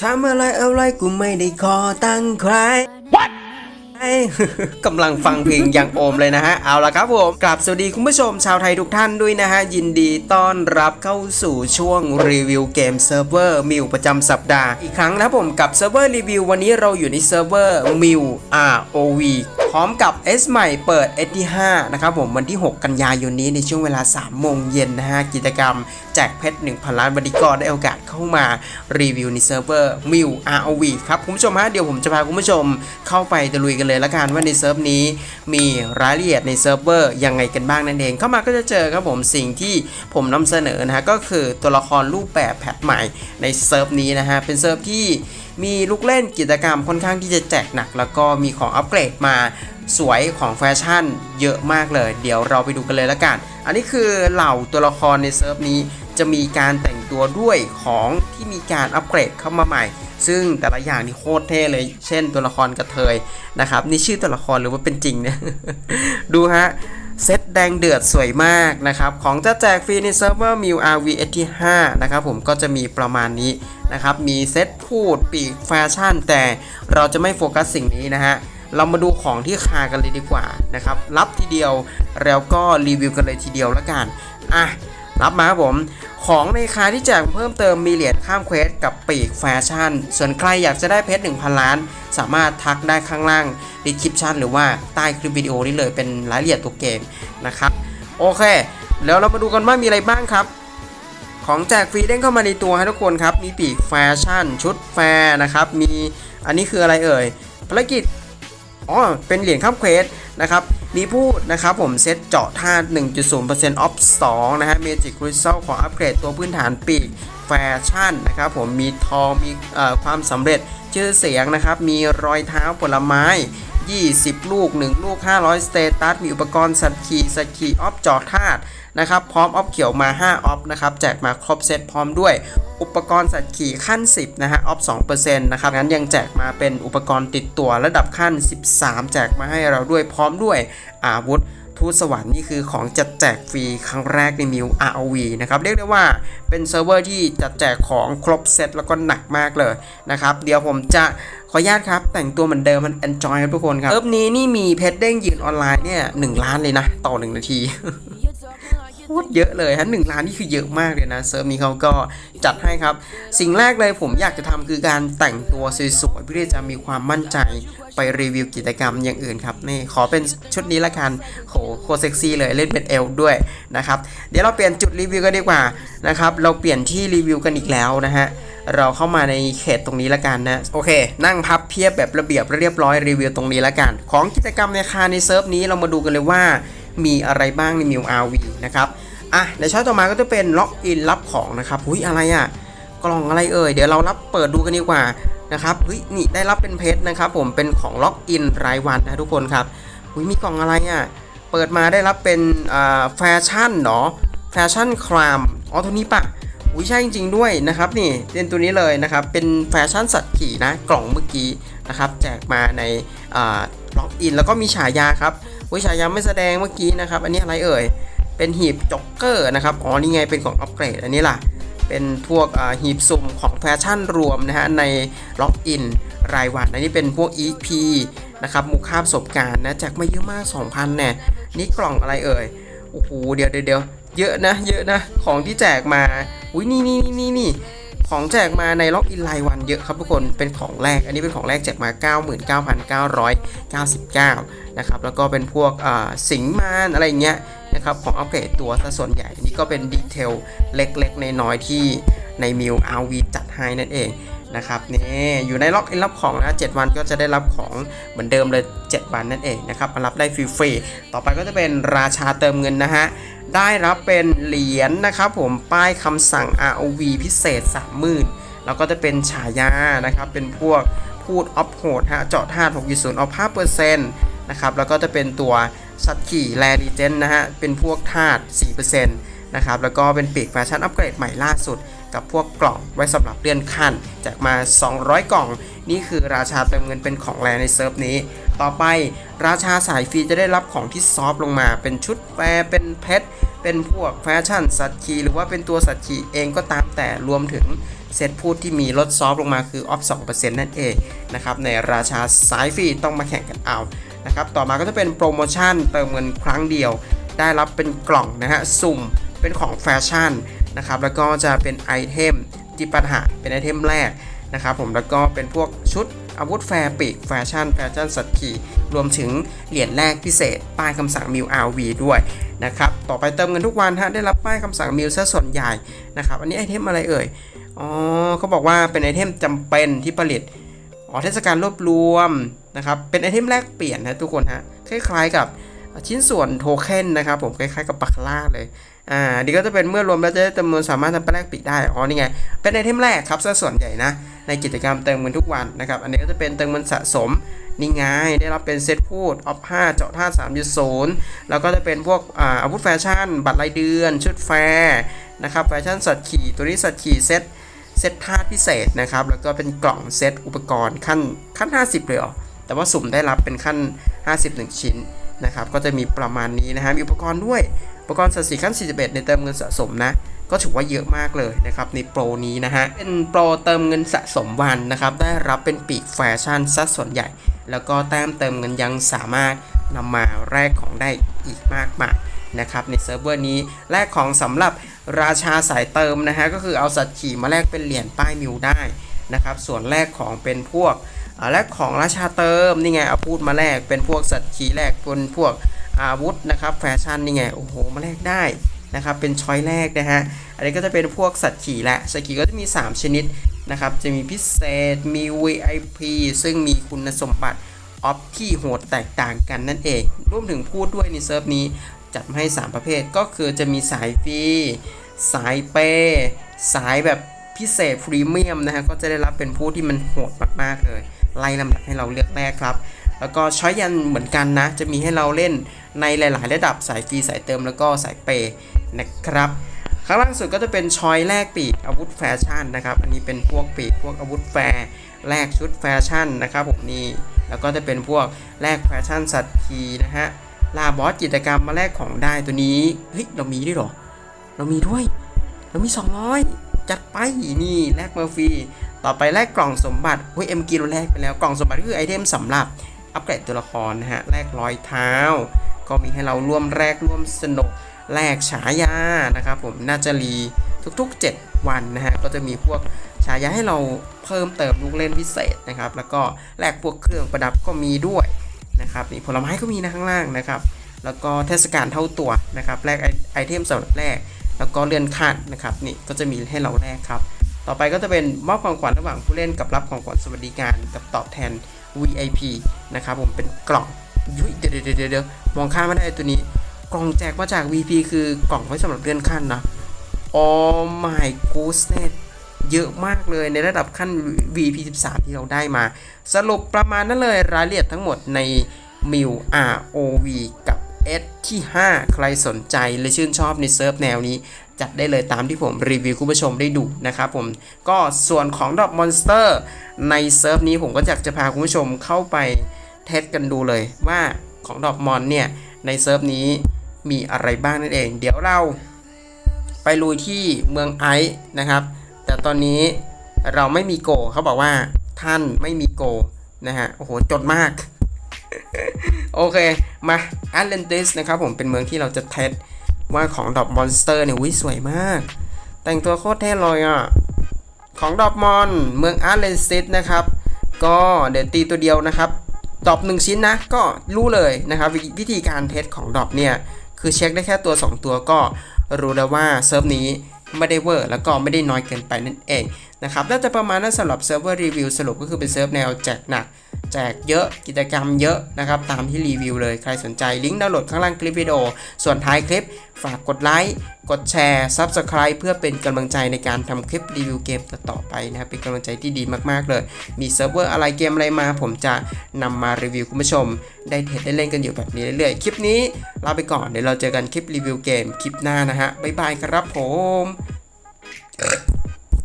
ทำอะไรอะไรกูไม่ได้ขอตั้งใคร กำลังฟังเพลงอย่างโอมเลยนะฮะ เอาละครับผมกลับสวัสดีคุณผู้ชมชาวไทยทุกท่านด้วยนะฮะ ยินดีต้อนรับเข้าสู่ช่วงรีวิวเกมเซิร์ฟเวอร์มิวประจำสัปดาห์ อีกครั้งนะครับผมกับเซิร์ฟเวอร์รีวิววันนี้เราอยู่ในเซิร์ฟเวอร์มิว ROV พร้อมกับ S ใหม่เปิด S ที่ 5 นะครับผมวันที่ 6 กันยายนนี้ในช่วงเวลา 3 โมงเย็นนะฮะ กิจกรรม แจกเพชร 1,000 ล้านบริกรได้โอกาสเข้ามารีวิวในเซิร์ฟเวอร์มิว ROV ครับคุณผู้ชมฮะเดี๋ยวผมจะพาคุณผู้ชมเข้าไปตะลุยกันเลยละกันว่าในเซิร์ฟนี้มีรายละเอียดในเซิร์ฟเวอร์ยังไงกันบ้างนั่นเองเข้ามาก็จะเจอครับผมสิ่งที่ผมนำเสนอนะฮะก็คือตัวละครรูปแบบแพทใหม่ในเซิร์ฟนี้นะฮะเป็นเซิร์ฟที่มีลูกเล่นกิจกรรมค่อนข้างที่จะแจกหนัก แล้วก็มีของอัปเกรดมาสวยของแฟชั่นเยอะมากเลย เดี๋ยวเราไปดูกันเลยละกัน อันนี้คือเหล่าตัวละครในเซิร์ฟนี้จะมีการแต่งตัวด้วยของที่มีการอัปเกรดเข้ามาใหม่ ซึ่งแต่ละอย่างนี่โคตรเท่เลย เช่นตัวละครกระเทยนะครับ นี่ชื่อตัวละครหรือว่าเป็นจริงเนี่ย ดูฮะเซตแดงเดือดสวยมากนะครับ ของจะแจกฟรีในเซิร์ฟเวอร์มิว RVS ที่ 5 นะครับผมก็จะมีประมาณนี้นะครับ มีเซตพูดปีกแฟชั่น แต่เราจะไม่โฟกัสสิ่งนี้นะฮะ เรามาดูของที่คากันเลยดีกว่านะครับ รับทีเดียวแล้วก็รีวิวกันเลยทีเดียวล้วกัน อะ รับมาครับผม ของในคาที่แจกเพิ่มเติมมีเหรียญข้ามเควสกับปีกแฟชั่น ส่วนใครอยากจะได้เพชร1,000 ล้าน สามารถทักได้ข้างล่างดีคริปชั่นหรือว่าใต้คลิปวิดีโอนี้เลยเป็นรายละเอียดตัวเกมนะครับ โอเค แล้วเรามาดูกันว่ามีอะไรบ้างครับ ของแจกฟรีเด้งเข้ามาในตัวให้ทุกคนครับ มีปีกแฟชั่น ชุดแฟนะครับ มีอันนี้คืออะไรเอ่ยภารกิจ อ๋อ เป็นเหรียญข้ามเควสนะครับ มีพูดนะครับผมเซตเจาะธาตุ 1.0%ออฟ 2 นะฮะเมจิกคริสตัลของอัปเกรดตัวพื้นฐานปีกแฟชั่นนะครับผมมีทองมีความสำเร็จชื่อเสียงนะครับ มีรอยเท้าผลไม้ 20 ลูก 1 ลูก 500 สเตตัส มีอุปกรณ์สัตว์ขี่สัตว์ขี่ออฟเจาะธาตุนะครับ พร้อมออฟเขียวมา 5 ออฟนะครับ แจกมาครบเซตพร้อมด้วย อุปกรณ์สัตว์ขี่ขั้น 10 นะฮะ ออฟ 2%นะครับ งั้นยังแจกมาเป็นอุปกรณ์ติดตัวระดับขั้น 13 แจกมาให้เราด้วย พร้อมด้วยอาวุธทูตสวรรค์นี่คือของจัดแจกฟรีครั้งแรกในมิว ROV นะครับเรียกได้ว่าเป็นเซิร์ฟเวอร์ที่จัดแจกของครบเซตแล้วก็หนักมากเลยนะครับ เดี๋ยวผมจะ ขออนุญาตครับ แต่งตัวเหมือนเดิมมัน enjoy ครับทุกคนครับเซิร์ฟนี้นี่มีเพชรเด้งยืนออนไลน์เนี่ยหนึ่งล้านเลยนะ ต่อ1นาทีโคตรเยอะเลยฮะหนึ่งล้านนี่คือเยอะมากเลยนะเซิร์ฟนี้เขาก็จัดให้ครับ สิ่งแรกเลยผมอยากจะทำคือการแต่งตัวสวยๆเพื่อจะมีความมั่นใจไปรีวิวกิจกรรมอย่างอื่นครับนี่ขอเป็นชุดนี้ละกันโหโคเซ็กซี่เลยเล่นเป็นเอลด้วยนะครับ เดี๋ยวเราเปลี่ยนจุดรีวิวกันดีกว่านะครับเราเปลี่ยนที่รีวิวกันอีกแล้วนะฮะ เราเข้ามาในเขตตรงนี้ละกันนะ โอเค นั่งพับเพียบแบบระเบียบเรียบร้อยรีวิวตรงนี้ละกัน ของกิจกรรมในคาในเซิร์ฟนี้เรามาดูกันเลยว่ามีอะไรบ้างในมิว RV นะครับอะในช้อยต่อมาก็จะเป็นล็อกอินรับของนะครับหุ้ยอะไรอะกล่องอะไรเอ่ยเดี๋ยวเรารับเปิดดูกันดีกว่านะครับเฮ้ยนี่ได้รับเป็นเพชรนะครับผมเป็นของล็อกอินรายวันนะทุกคนครับหุ้ยมีกล่องอะไรอะเปิดมาได้รับเป็นแฟชั่นเนาะแฟชั่นครามอ๋อตัวนี้ปะ อุ้ยใช่จริง ๆ ด้วยนะครับนี่เป็นตัวนี้เลยนะครับ เป็นแฟชั่นสัตว์ขี่นะกล่องเมื่อกี้นะครับแจกมาในล็อกอินแล้วก็มีฉายาครับอุ้ยฉายาไม่แสดงเมื่อกี้นะครับ อันนี้อะไรเอ่ย เป็นหีบจ็อกเกอร์นะครับอ๋อนี่ไงเป็นของอัปเกรดอันนี้ล่ะเป็นพวกอ่าหีบสุ่มของแฟชั่นรวมนะฮะในล็อกอินรายวัน อันนี้เป็นพวก EP นะครับมูค่าประสบการณ์นะแจกมาเยอะมาก 2,000เนี่ยนี่กล่องอะไรเอ่ยโอ้โหเดี๋ยวเดี๋ยว เยอะนะ เยอะนะ ของที่แจกมา อุ้ยนี่นี่นี่นี่นี่ของแจกมาในล็อกอินรายวันเยอะครับทุกคน เป็นของแรก อันนี้เป็นของแรกแจกมา 99,999 นะครับ แล้วก็เป็นพวกสิงมานอะไรเงี้ยนะครับ ของอัปเกรดตัวซะส่วนใหญ่ อันนี้ก็เป็นดีเทลเล็กๆ ในน้อยที่ในมิว RV จัดให้นั่นเอง นะครับนี่อยู่ในล็อกอินรับของนะ7วันก็จะได้รับของเหมือนเดิมเลย 7 วันนั่นเองนะครับมารับได้ฟรีๆต่อไปก็จะเป็นราชาเติมเงินนะฮะได้รับเป็นเหรียญนะครับผมป้ายคำสั่ง ROV พิเศษ 30,000แล้วก็จะเป็นฉายานะครับเป็นพวกพูดออฟโหดฮะเจาะธาตุ6.0ออฟ5%นต์นะครับแล้วก็จะเป็นตัวสัตว์ขี่แรดิเจนนะฮะเป็นพวกธาตุ4%นนะครับแล้วก็เป็นปีกแฟชั่นอัปเกรดใหม่ล่าสุด กับพวกกล่องไว้สำหรับเลื่อนขั้นแจกมา 200 กล่อง นี่คือราชาเติมเงินเป็นของแรในเซิร์ฟนี้ ต่อไปราชาสายฟรีจะได้รับของที่ซอฟต์ลงมา เป็นชุดแฟร์เป็นเพชรเป็นพวกแฟชั่นสัตว์คีหรือว่าเป็นตัวสัตว์คีเองก็ตามแต่รวมถึงเซตพูดที่มีลดซอฟต์ลงมาคือออฟ2%นั่นเองนะครับในราชาสายฟรีต้องมาแข่งกันเอานะครับต่อมาก็จะเป็นโปรโมชั่นเติมเงินครั้งเดียว ได้รับเป็นกล่องนะฮะสุ่มเป็นของแฟชั่น นะครับแล้วก็จะเป็นไอเทมจิปาถะเป็นไอเทมแรกนะครับผมแล้วก็เป็นพวกชุดอาวุธแฟร์ปีกแฟชั่นแฟชั่นสัตว์ขี่รวมถึงเหรียญแรกพิเศษ ป้ายคำสั่งมิวอาวีด้วยนะครับต่อไปเติมเงินทุกวันฮะได้รับป้ายคำสั่งมิวซะส่วนใหญ่นะครับอันนี้ไอเทมอะไรเอ่ยอ๋อเขาบอกว่าเป็นไอเทมจำเป็นที่ผลิตอ๋อเทศกาลรวบรวมนะครับเป็นไอเทมแลกเปลี่ยนนะทุกคนฮะคล้ายๆกับชิ้นส่วนโทเค็นนะครับผมคล้ายๆกับปักล่าเลย อ่าดีก็จะเป็นเมื่อรวมแล้วจะได้จำนวนสามารถทำไปแลกปิดได้ อ๋อ นี่ไง เป็นไอเทมแรกครับซะส่วนใหญ่นะ ในกิจกรรมเติมเงินทุกวันนะครับ อันนี้ก็จะเป็นเติมเงินสะสม นี่ไง ได้รับเป็นเซตพูด ออฟ5เจาะท่า3.0แล้วก็จะเป็นพวกอ่าอาวุธแฟชั่น บัตรรายเดือน ชุดแฟร์นะครับ แฟชั่นสัตว์ขี่ ตัวนี้สัตว์ขี่เซต เซตธาพิเศษนะครับ แล้วก็เป็นกล่องเซตอุปกรณ์ขั้นขั้น 50 เลยเหรอ แต่ว่าสุ่มได้รับเป็นขั้น 51 ชิ้น นะครับก็จะมีประมาณนี้นะฮะมีอุปกรณ์ด้วยอุปกรณ์สัตว์สีขั้น 41 ในเติมเงินสะสมนะก็ถือว่าเยอะมากเลยนะครับในโปรนี้นะฮะเป็นโปรเติมเงินสะสมวันนะครับได้รับเป็นปีกแฟชั่นซะส่วนใหญ่ แล้วก็แต้มเติมเงินยังสามารถนำมาแลกของได้อีกมากมายนะครับในเซิร์ฟเวอร์นี้แลกของสำหรับราชาสายเติมนะฮะก็คือเอาสัตว์ขี่มาแลกเป็นเหรียญป้ายมิวได้นะครับส่วนแลกของเป็นพวก อ่าแลกของราชาเติมนี่ไงเอาพูดมาแลกเป็นพวกสัตว์ขี่แลกเป็นพวกอาวุธนะครับแฟชั่นนี่ไงโอ้โหมาแลกได้นะครับเป็นช้อยแรกนะฮะอันนี้ก็จะเป็นพวกสัตว์ขี่และสัตว์ขี่ก็จะมี 3 ชนิดนะครับจะมีพิเศษมี VIP ซึ่งมีคุณสมบัติออฟที่โหดแตกต่างกันนั่นเองรวมถึงพูดด้วยในเซิร์ฟนี้จัดให้ 3 ประเภทก็คือจะมีสายฟรีสายเปสายแบบพิเศษพรีเมียมนะฮะก็จะได้รับเป็นผู้ที่มันโหดมากๆเลย ไล่ลำดับให้เราเลือกแรกครับ แล้วก็ช้อยยันเหมือนกันนะ จะมีให้เราเล่นในหลาย ๆ ระดับสายฟรีสายเติมแล้วก็สายเปย์นะครับข้างล่างสุดก็จะเป็นช้อยแรกปีกอาวุธแฟชั่นนะครับ อันนี้เป็นพวกปีกพวกอาวุธแฟร์แลกชุดแฟชั่นนะครับผมนี่แล้วก็จะเป็นพวกแลกแฟชั่นสัตว์ทีนะฮะลาบอสกิจกรรมมาแลกของได้ตัวนี้เฮ้ยเรามีด้วยหรอ เรามีด้วย เรามี 200 จัดไปนี่แลกมาฟรี ต่อไปแลกกล่องสมบัติเฮ้ยเอ็มกีเราแลกไปแล้วกล่องสมบัติคือไอเทมสำหรับอัปเกรดตัวละครนะฮะแลกรอยเท้า ก็มีให้เราร่วมแลกร่วมสนุกแลกฉายานะครับผมน่าจะรีทุกๆ 7 วันนะฮะก็จะมีพวกฉายาให้เราเพิ่มเติมลูกเล่นพิเศษนะครับแล้วก็แลกพวกเครื่องประดับก็มีด้วยนะครับนี่ผลไม้ก็มีนะข้างล่างนะครับแล้วก็เทศกาลเท่าตัวนะครับแลกไอไอเทมสำหรับแรกแล้วก็เลื่อนขั้นนะครับนี่ก็จะมีให้เราแลกครับ ต่อไปก็จะเป็นมอบของขวัญระหว่างผู้เล่นกับรับของขวัญสวัสดิการกับตอบแทน VIP นะครับผมเป็นกล่องยุยเดี๋ยเดี๋ยวเดี๋ยวเดี๋ยวมองข้ามไม่ได้ตัวนี้ กล่องแจกมาจาก VP คือกล่องไว้สำหรับเลื่อนขั้นนะ Oh my goodness เยอะมากเลยในระดับขั้น VP 13 ที่เราได้มา สรุปประมาณนั้นเลยรายละเอียดทั้งหมดใน m i l ROV กับ S ที่ 5 ใครสนใจและชื่นชอบในเซิร์ฟแนวนี้ จัดได้เลยตามที่ผมรีวิวคุณผู้ชมได้ดูนะครับผมก็ส่วนของดอกมอนสเตอร์ในเซิร์ฟนี้ผมก็อยากจะพาคุณผู้ชมเข้าไปเทสกันดูเลยว่าของดอกมอนเนี่ยในเซิร์ฟนี้มีอะไรบ้างนั่นเอง เดี๋ยวเราไปลุยที่เมืองไอซ์นะครับ แต่ตอนนี้เราไม่มีโกเขาบอกว่าท่านไม่มีโกนะฮะโอ้โหจดมาก โอเค มา Atlantis นะครับผมเป็นเมืองที่เราจะเทส ว่าของดอบมอนสเตอร์เนี่ยวิสวยมาก แต่งตัวโคตรเท่เลยอะ ของดอบมอนเมืองอาร์เลนซิตนะครับ ก็เดี๋ยวตีตัวเดียวนะครับดอบหนึ่งชิ้นนะ ก็รู้เลยนะครับวิวิธีการเทสของดอบเนี่ย คือเช็คได้แค่ตัว 2 ตัวก็รู้แล้วว่าเซิร์ฟนี้ไม่ได้เวอร์แล้วก็ไม่ได้น้อยเกินไปนั่นเองนะครับน่าจะประมาณนั้นสำหรับเซิร์ฟเวอร์รีวิวสรุปก็คือเป็นเซิร์ฟแนวแจกหนัก แจกเยอะกิจกรรมเยอะนะครับตามที่รีวิวเลยใครสนใจลิงก์ดาวน์โหลดข้างล่างคลิปวิดีโอ ส่วนท้ายคลิปฝากกดไลค์กดแชร์ Subscribe เพื่อเป็นกำลังใจในการทำคลิปรีวิวเกมต่อๆไปนะครับเป็นกำลังใจที่ดีมากๆเลย มีเซิร์ฟเวอร์อะไรเกมอะไรมา ผมจะนำมารีวิวคุณผู้ชม ได้เทรดได้เล่นกันอยู่แบบนี้เรื่อยๆ คลิปนี้ลาไปก่อนเดี๋ยวเราเจอกันคลิปรีวิวเกมคลิปหน้านะฮะบ๊ายบายครับผม